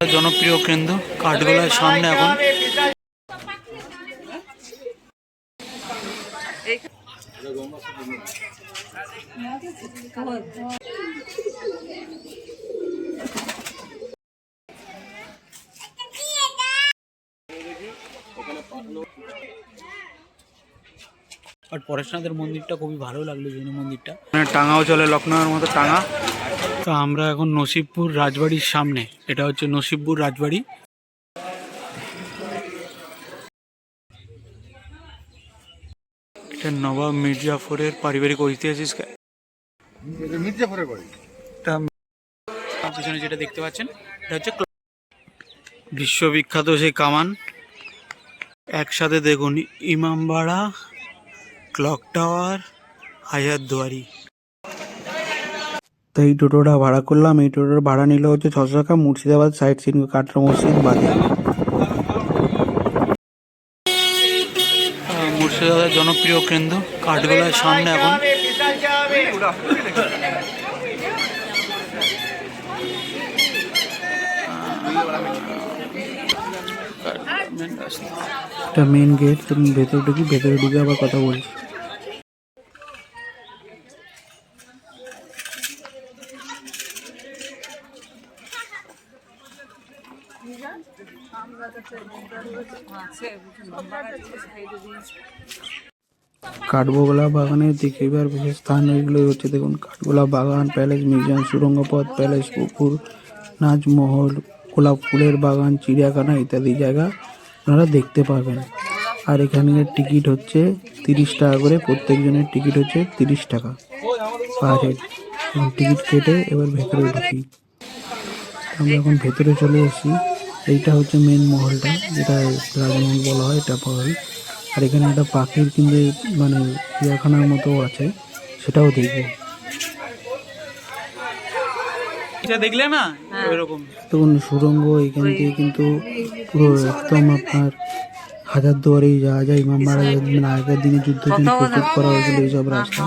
জনপ্রিয় কেন্দ্র কাঠগোলার সামনে এখন। আর পরেশনাথের মন্দিরটা খুবই ভালো লাগল জৈন মন্দিরটা। মানে টাঙাও চলে লখনৌয়ের মতো টাঙা। তো আমরা এখন নসিবপুর রাজবাড়ির সামনে এটা হচ্ছে নসিবপুর রাজবাড়ি। এটা নবাব মির্জাফরের পারিবারিক ঐতিহাসিক মির্জাপুরে বাড়ি। পিছনে যেটা দেখতে পাচ্ছেন এটা হচ্ছে বিশ্ববিখ্যাত সেই কামান। একসাথে দেখুন ইমামবাড়া ক্লক টাওয়ার হাজারদুয়ারি তো এই টোটোটা ভাড়া করলাম। এই টোটোর ভাড়া নিল হচ্ছে ছশো টাকা। মুর্শিদাবাদ সাইড সিন কাটরা মসজিদ বাদে। মুর্শিদাবাদের জনপ্রিয় কেন্দ্র কাঠগোলার সামনে এখন। এটা মেন গেট তুমি ভেতরে ঢুকি ভেতরে ঢুকে আবার কথা বলছি। কাঠবোগলা বাগানের দিকে এবার বিশেষ স্থান এগুলো হচ্ছে, দেখুন কাঠগোলা বাগান, প্যালেস, মিউজিয়াম সুরঙ্গ পথ প্যালেস, পুকুর নাচমহল গোলাপ ফুলের বাগান, চিড়িয়াখানা ইত্যাদি জায়গা আপনারা দেখতে পাবেন। আর এখানের টিকিট হচ্ছে তিরিশ টাকা করে, প্রত্যেকজনের টিকিট হচ্ছে তিরিশ টাকা পার হেড। টিকিট কেটে এবার ভেতরে ঢুকি। আমরা এখন ভেতরে চলে এসেছি। এইটা হচ্ছে মেন মহলটা, যেটা রাজমহল বলা হয়, এটা মহল আর এখানে একটা পাখির কিন্তু মানে চিড়িয়াখানার মতো আছে সেটাও দেখব। এটা দেখলে না? ওইরকম। দেখুন সুরঙ্গ এখান থেকে কিন্তু পুরো একদম আপনার হাজার দুয়ারেই যাওয়া যায় ইমামবাড়া মানে আগের দিনে জন্য প্রস্তুত করা হয়েছিল এইসব রাস্তা।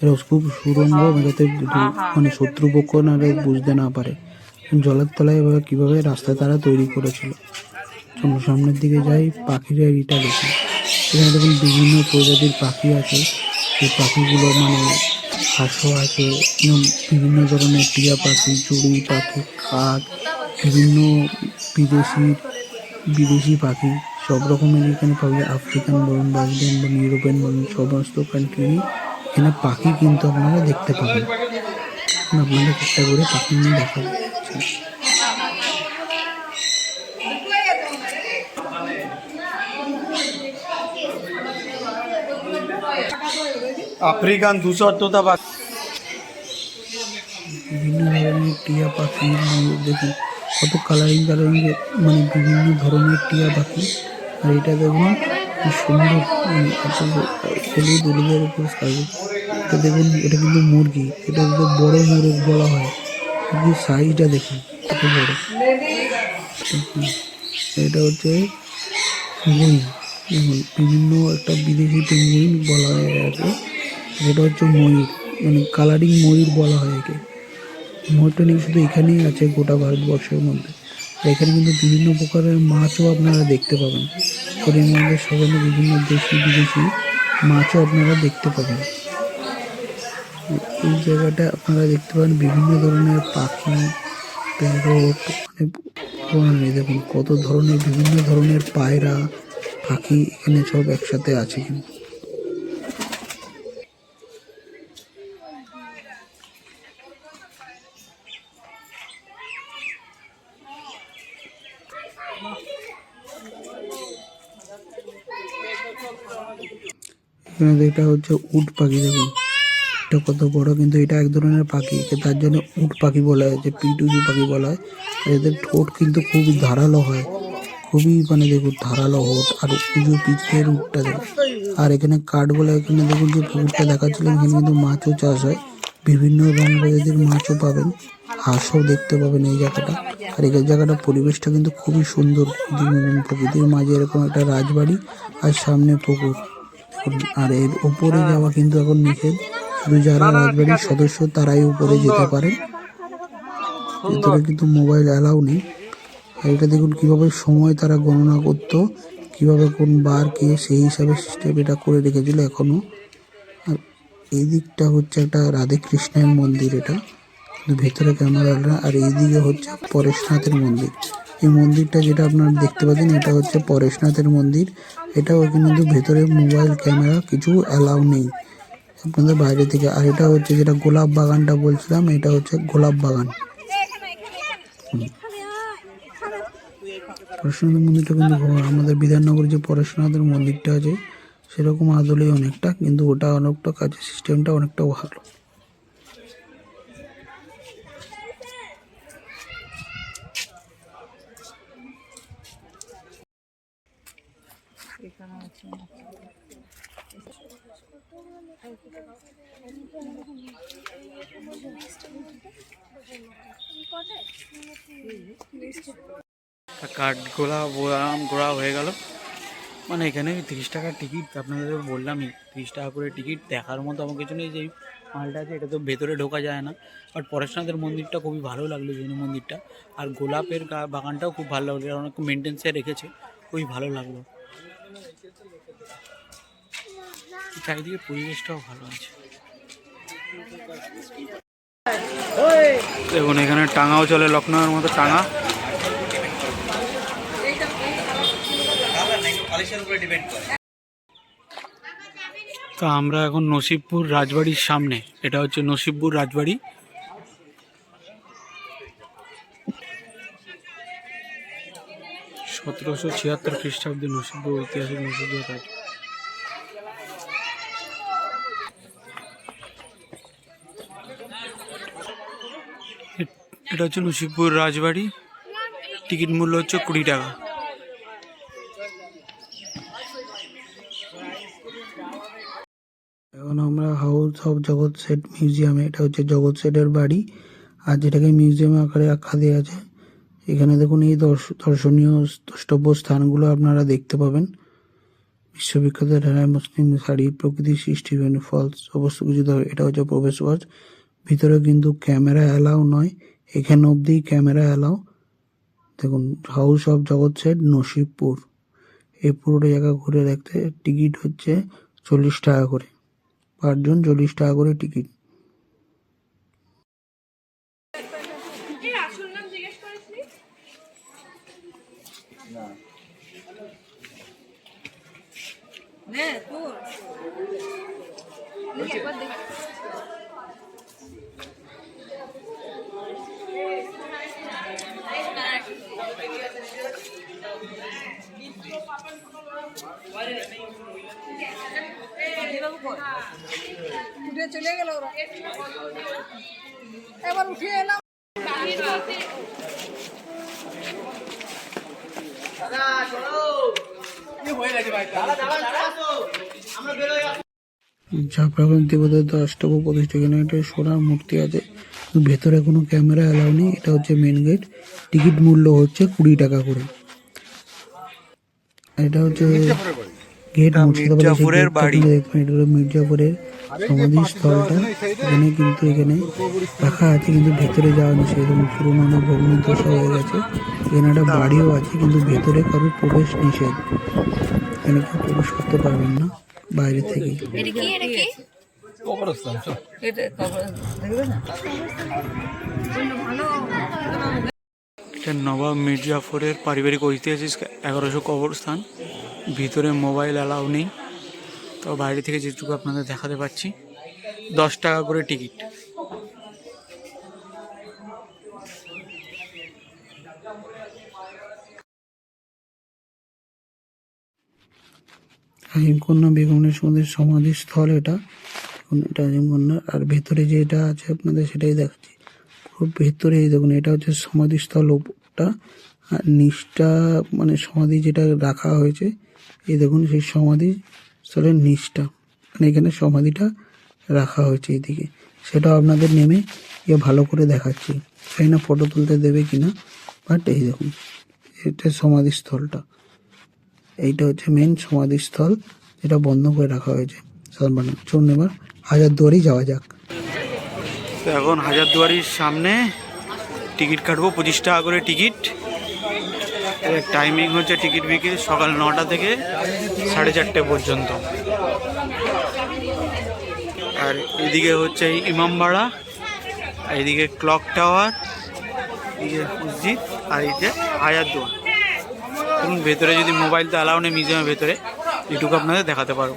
এরকম খুব সুরঙ্গ যাতে মানে শত্রুপক্ষ না বুঝতে না পারে। জলের তলায় এভাবে কীভাবে রাস্তা তারা তৈরি করেছিল। সামনের দিকে যাই পাখিরা এটা দেখি। এখানে দেখুন বিভিন্ন প্রজাতির পাখি আছে। সেই পাখিগুলো মানে হাঁসও আছে। বিভিন্ন ধরনের টিয়া পাখি চড়ুই পাখি, কাক, বিভিন্ন বিদেশি বিদেশি পাখি। সব রকমের এখানে পাবে আফ্রিকান বলুন, ব্রাজিলিয়ান বলুন, ইউরোপিয়ান বলুন, সমস্ত কান্ট্রি এখানে পাখি কিন্তু আপনারা দেখতে পাবেন। আপনাদের চেষ্টা করে পাখি নিয়ে দেখাবো আফ্রিকান ধূসর তোতা বিভিন্ন ধরনের টিয়া পাখি দেখুন, কত কালারিং কালারিং মানে বিভিন্ন ধরনের টিয়া পাখি। আর এটা দেখুন, কি সুন্দর মানে হলুদ হলুদের উপর সাইজ এটা দেখুন, এটা কিন্তু মুরগি, এটা কিন্তু বড় মোরগ বলা হয়। কিন্তু সাইজটা দেখুন, কত বড়। এটা হচ্ছে পেঙ্গুইন বিভিন্ন একটা বিদেশি পেঙ্গুইন বলা হয় এটা হচ্ছে ময়ূর মানে কালারিং ময়ূর বলা হয় একে। ময়ূরটা নিয়ে শুধু এখানেই আছে গোটা ভারতবর্ষের মধ্যে। এখানে কিন্তু বিভিন্ন প্রকারের মাছও আপনারা দেখতে পাবেন। পরিমাণের সেখানে বিভিন্ন দেশি, বিদেশি মাছও আপনারা দেখতে পাবেন। এই জায়গাটা আপনারা দেখতে পাবেন বিভিন্ন ধরনের পাখি, প্যারট মানে দেখুন কত ধরনের, বিভিন্ন ধরনের পায়রা, পাখি এখানে সব একসাথে আছে কিন্তু। এখানে এটা হচ্ছে উট পাখি, দেখুন। এটা কত বড়, কিন্তু এটা এক ধরনের পাখি তার জন্য উট পাখি বলা হয়, যে পিটুকি পাখি বলা হয়। এদের ঠোঁট কিন্তু খুবই ধারালো হয়, খুবই মানে দেখুন ধারালো হোট আর উঁচু পিঠের উটটা দেখুন। আর এখানে কাঠগুলো এখানে দেখুন যে পুকুরটা দেখাচ্ছিল, এখানে কিন্তু মাছও চাষ হয়। বিভিন্ন রং প্রজাতির মাছও পাবেন, হাঁসও দেখতে পাবেন এই জায়গাটা। আর এই জায়গাটা পরিবেশটা কিন্তু খুবই সুন্দর প্রকৃতির মাঝে এরকম একটা রাজবাড়ি আর সামনে পুকুর। আর এর উপরে যাওয়া কিন্তু এখন নিষেধ। শুধু যারা রাজবাড়ির সদস্য, তারাই উপরে যেতে পারে। ভেতরে কিন্তু মোবাইল অ্যালাউ নেই। আর এটা দেখুন কীভাবে সময় তারা গণনা করতো, কীভাবে কোন বার কে সেই হিসাবে সিস্টেম এটা করে রেখেছিল এখনও আর এই দিকটা হচ্ছে একটা রাধে কৃষ্ণের মন্দির এটা। কিন্তু ভেতরে ক্যামেরা আর এইদিকে হচ্ছে পরেশনাথের মন্দির। এই মন্দিরটা যেটা আপনারা দেখতে পাচ্ছেন, এটা হচ্ছে পরেশনাথের মন্দির। এটাও কিন্তু ভেতরে মোবাইল ক্যামেরা, কিছু অ্যালাউ নেই আপনাদের বাইরে থেকে। আর এটা হচ্ছে যেটা গোলাপ বাগানটা বলছিলাম, এটা হচ্ছে গোলাপ বাগান। পরেশনাথ মন্দিরটা কিন্তু আমাদের বিধাননগরে যে পরেশনাথের মন্দিরটা আছে, সেরকম আদলেই অনেকটা, কিন্তু ওটা অনেকটা কাজের সিস্টেমটা অনেকটা ভালো। কাঠ গোলা বোরাম গোড়া হয়ে গেল। মানে এখানে তিরিশ টাকার টিকিট আপনাদের বললামই, তিরিশ টাকা করে টিকিট দেখার মতো আমার কিছু নেই যে মালটা আছে এটা তো ভেতরে ঢোকা যায় না। বাট পরেশনাথের মন্দিরটা খুবই ভালো লাগল জৈন মন্দিরটা। আর গোলাপের বাগানটাও খুব ভালো লাগল অনেক মেনটেন্সে রেখেছে, খুবই ভালো লাগল। চারিদিকে পরিবেশটাও ভালো আছে। দেখুন, এখানে টাঙাও চলে লখনৌয়ের মতো টাঙা। তো আমরা এখন নসিবপুর রাজবাড়ির সামনে। এটা হচ্ছে নসিবপুর রাজবাড়ি। সতেরোশো ছিয়াত্তর খ্রিস্টাব্দে নসিবপুর ঐতিহাসিক নসিবপুর রাজ এটা হচ্ছে নসিবপুর রাজবাড়ি। টিকিট মূল্য হচ্ছে কুড়ি টাকা। এখন আমরা হাউস অফ জগৎ সেট মিউজিয়ামে এটা হচ্ছে জগৎ সেটের বাড়ি। আর যেটাকে মিউজিয়াম আকারে আখ্যা দেওয়া আছে, এখানে দেখুন এই দর্শ- দর্শনীয় দ্রষ্টব্য স্থানগুলো আপনারা দেখতে পাবেন। বিশ্ববিখ্যাত ঢালাই মুসলিম শাড়ি প্রকৃতি সৃষ্টি ফলস সমস্ত কিছু এটা হচ্ছে প্রবেশ পথ ভিতরে কিন্তু ক্যামেরা অ্যালাউ নয় এখানে অবধি ক্যামেরা এলাও দেখুন হাউস অফ জগৎ সেট নসিবপুর। এই পুরোটা জায়গা ঘুরে দেখতে টিকিট হচ্ছে চল্লিশ টাকা করে। পাঁচজন চল্লিশ টাকা করে টিকিট উঠে চলে গেল ওরা। এবার উঠে এলাম। ঝাপড়াগঞ্জ দেবদত্ত অষ্টক প্রতিষ্ঠা এখানে একটা সোনার মূর্তি আছে। ভেতরে কোনো ক্যামেরা অ্যালাউ নেই এটা হচ্ছে মেন গেট টিকিট মূল্য হচ্ছে কুড়ি টাকা করে। এটা হচ্ছে গেট মির্জাপুরের বাড়ি। দেখবেন এটা হলো মির্জাপুরের সমাধি স্থলটা। এখানে কিন্তু এখানে রাখা আছে কিন্তু ভেতরে যাওয়া সেরকম পুরোনো ভগ্ন দশা হয়ে গেছে। এখানে একটা বাড়িও আছে কিন্তু ভেতরে কারোর প্রবেশ নিষেধ। এখানে কেউ প্রবেশ করতে পারবেন না বাইরে থেকে। এটা কি এটা কি? এটা কবর দেখবে না? এটা নবাব মির্জাফরের পারিবারিক ঐতিহাসিক এগারোশো কবরস্থান। ভিতরে মোবাইল অ্যালাউ নেই। তো বাইরে থেকে যেটুকু আপনাদের দেখাতে পাচ্ছি, দশ টাকা করে টিকিট। কন্যা বেগমের সমাধির সমাধিস্থল এটা। এটা কন্যা আর ভেতরে যেটা আছে আপনাদের, সেটাই দেখাচ্ছি। পুরো ভেতরে এই দেখুন, এটা হচ্ছে সমাধিস্থল ওপরটা আর নিচটা মানে সমাধি যেটা রাখা হয়েছে, এই দেখুন সেই সমাধি স্থলের নিচটা মানে এখানে সমাধিটা রাখা হয়েছে এইদিকে। সেটাও আপনাদের নেমে ইয়ে ভালো করে দেখাচ্ছি। জানি না ফটো তুলতে দেবে কিনা বাট এই দেখুন, এটা সমাধিস্থলটা। এইটা হচ্ছে মেন সমাধিস্থল যেটা বন্ধ করে রাখা হয়েছে। সাধারণ চলুন এবার হাজারদুয়ারি যাওয়া যাক। এখন হাজারদুয়ারির সামনে টিকিট কাটবো, পঁচিশ টাকা করে টিকিট। টাইমিং হচ্ছে টিকিট বিক্রি সকাল নটা থেকে সাড়ে চারটে পর্যন্ত। আর এদিকে হচ্ছে ইমামবাড়া আর এদিকে ক্লক টাওয়ার এদিকে মসজিদ, আর এই যে ধরুন, ভেতরে যদি মোবাইল তো অ্যালাউ নেই মিউজিয়ামের ভেতরে এটুকু আপনাদের দেখাতে পারব।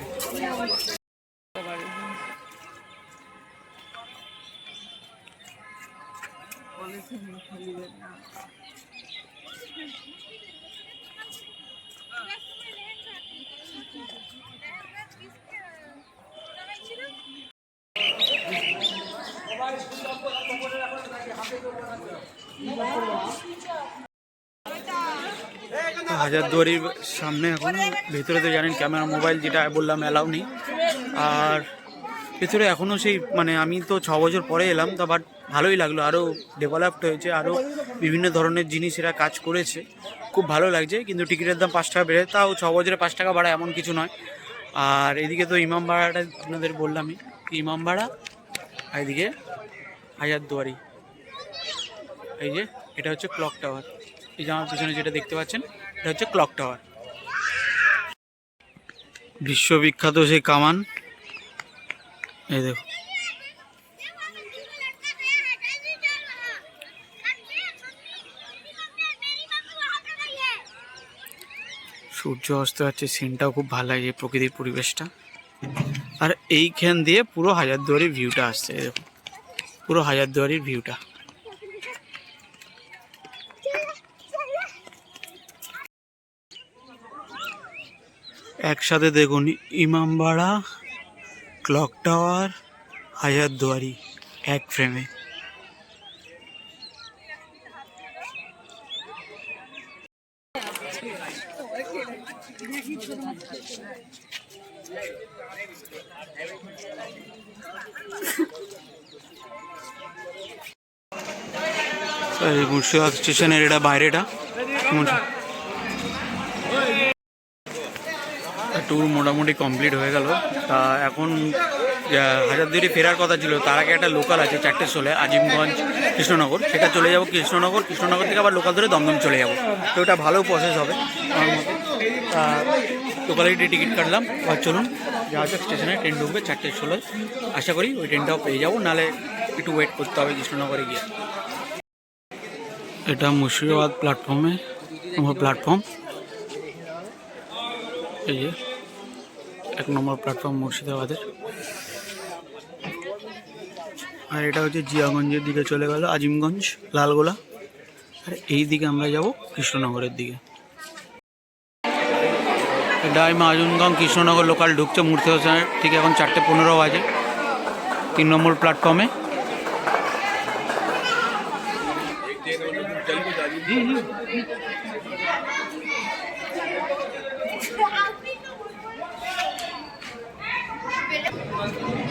হাজারদুয়ারির সামনে এখন ভেতরে তো জানেন ক্যামেরা, মোবাইল যেটা বললাম অ্যালাউ নেই। আর ভেতরে এখনও সেই মানে আমি তো ছ বছর পরে এলাম, তা বাট ভালোই লাগল। আরও ডেভেলপড হয়েছে আরও বিভিন্ন ধরনের জিনিস এরা কাজ করেছে। খুব ভালো লাগছে, কিন্তু টিকিটের দাম পাঁচ টাকা বেড়ে তাও ছ বছরে পাঁচ টাকা বাড়া এমন কিছু নয়। আর এদিকে তো ইমাম ভাড়াটা আপনাদের বললামই। ইমাম ভাড়া এদিকে হাজারদুয়ারি এই যে, এটা হচ্ছে ক্লক টাওয়ার এই যে আমার পিছনে যেটা দেখতে পাচ্ছেন, এটা হচ্ছে ক্লক টাওয়ার বিশ্ববিখ্যাত সেই কামান। এই দেখো। সূর্য অস্ত যাচ্ছে সিনটাও খুব ভালো লাগে, প্রকৃতির পরিবেশটা। আর এইখান দিয়ে পুরো হাজারদুয়ারির ভিউটা আসছে দেখো। পুরো হাজারদুয়ারির ভিউটা। একসাথে দেখুন ইমামবাড়া ক্লক টাওয়ার হাজারদুয়ারি এক ফ্রেমে। এই মুর্শিদাবাদ স্টেশনের এটা বাইরেটা। ট্যুর মোটামুটি কমপ্লিট হয়ে গেল। তা এখন হাজারদুয়ারি ফেরার কথা ছিল, তার আগে একটা লোকাল আছে চারটে ষোলে আজিমগঞ্জ, কৃষ্ণনগর। সেটা চলে যাব কৃষ্ণনগর কৃষ্ণনগর থেকে আবার লোকাল ধরে দমদম চলে যাব। তো ওটা ভালো প্রসেস হবে। আমার মতে। লোকালিটি টিকিট কাটলাম আর চলুন, যাওয়া যাক স্টেশনে ট্রেন ঢুকবে চারটে ষোলোয় আশা করি ওই ট্রেনটাও পেয়ে যাব নাহলে একটু ওয়েট করতে হবে কৃষ্ণনগরে গিয়ে। এটা মুর্শিদাবাদ প্ল্যাটফর্মে আমার প্ল্যাটফর্ম এই যে, এক নম্বর প্ল্যাটফর্ম মুর্শিদাবাদের। আর এটা হচ্ছে জিয়াগঞ্জের দিকে চলে গেল, আজিমগঞ্জ, লালগোলা। আর এই দিকে আমরা যাব কৃষ্ণনগরের দিকে। এটা আমি আজিমগঞ্জ কৃষ্ণনগর লোকাল ঢুকছে মূর্তি হোসেনের ঠিক এখন চারটে পনেরো বাজে। তিন নম্বর প্ল্যাটফর্মে Thank you.